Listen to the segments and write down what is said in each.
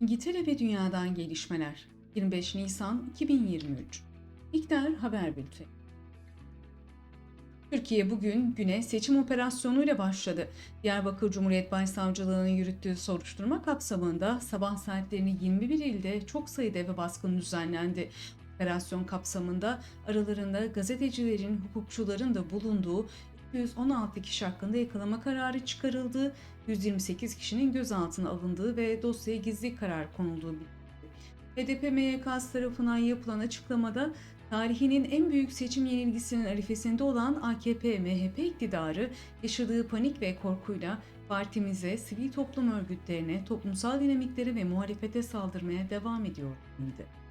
İngiltere ve Dünya'dan gelişmeler 25 Nisan 2023 İktar Haber Bülteni Türkiye bugün güne seçim operasyonuyla başladı. Diyarbakır Cumhuriyet Başsavcılığı'nın yürüttüğü soruşturma kapsamında sabah saatlerini 21 ilde çok sayıda eve baskın düzenlendi. Operasyon kapsamında aralarında gazetecilerin, hukukçuların da bulunduğu 216 kişi hakkında yakalama kararı çıkarıldı, 128 kişinin gözaltına alındığı ve dosyaya gizli karar konulduğu bildirildi. HDP MYK'sı tarafından yapılan açıklamada tarihinin en büyük seçim yenilgisinin arifesinde olan AKP-MHP iktidarı yaşadığı panik ve korkuyla partimize, sivil toplum örgütlerine, toplumsal dinamiklere ve muhalefete saldırmaya devam ediyor dedi.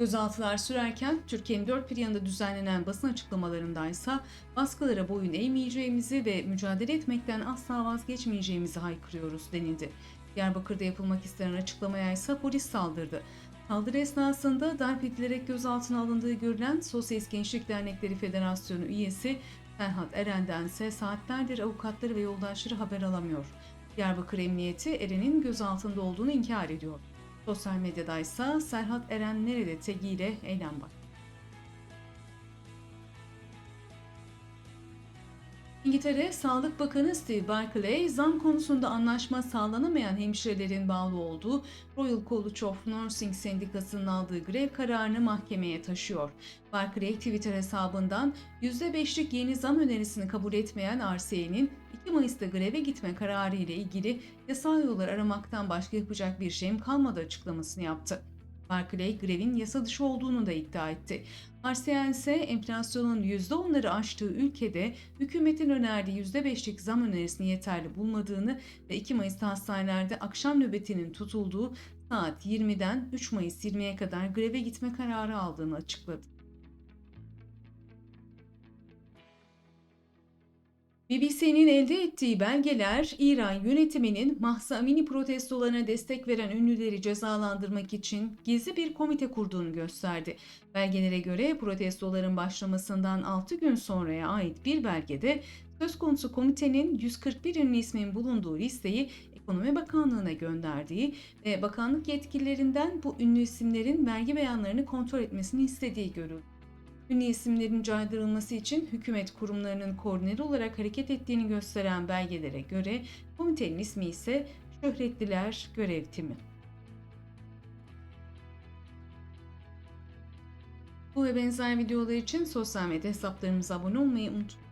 Gözaltılar sürerken Türkiye'nin dört bir yanında düzenlenen basın açıklamalarındaysa baskılara boyun eğmeyeceğimizi ve mücadele etmekten asla vazgeçmeyeceğimizi haykırıyoruz denildi. Diyarbakır'da yapılmak istenen açıklamaya ise polis saldırdı. Saldırı esnasında darp edilerek gözaltına alındığı görülen Sosyalist Gençlik Dernekleri Federasyonu üyesi Serhat Eren'den ise saatlerdir avukatları ve yoldaşları haber alamıyor. Diyarbakır Emniyeti Eren'in gözaltında olduğunu inkar ediyor. Sosyal medyada ise Serhat Eren nerede tegiyle eylem var. İngiltere Sağlık Bakanı Steve Barclay, zam konusunda anlaşma sağlanamayan hemşirelerin bağlı olduğu Royal College of Nursing Sendikası'nın aldığı grev kararını mahkemeye taşıyor. Barclay Twitter hesabından %5'lik yeni zam önerisini kabul etmeyen RCA'nin 2 Mayıs'ta greve gitme kararı ile ilgili yasal yollar aramaktan başka yapacak bir şeyim kalmadı açıklamasını yaptı. Barclay grevin yasa dışı olduğunu da iddia etti. RCN ise enflasyonun %10'ları aştığı ülkede hükümetin önerdiği %5'lik zam önerisini yeterli bulmadığını ve 2 Mayıs'ta hastanelerde akşam nöbetinin tutulduğu saat 20'den 3 Mayıs 20'ye kadar greve gitme kararı aldığını açıkladı. BBC'nin elde ettiği belgeler İran yönetiminin Mahsa Amini protestolarına destek veren ünlüleri cezalandırmak için gizli bir komite kurduğunu gösterdi. Belgelere göre protestoların başlamasından 6 gün sonraya ait bir belgede söz konusu komitenin 141 ünlü ismin bulunduğu listeyi Ekonomi Bakanlığı'na gönderdiği ve bakanlık yetkililerinden bu ünlü isimlerin vergi beyanlarını kontrol etmesini istediği görüldü. Ünlü isimlerin caydırılması için hükümet kurumlarının koordineli olarak hareket ettiğini gösteren belgelere göre komitenin ismi ise Şöhretliler Görev Timi. Bu ve benzer videolar için sosyal medya hesaplarımıza abone olmayı unutmayın.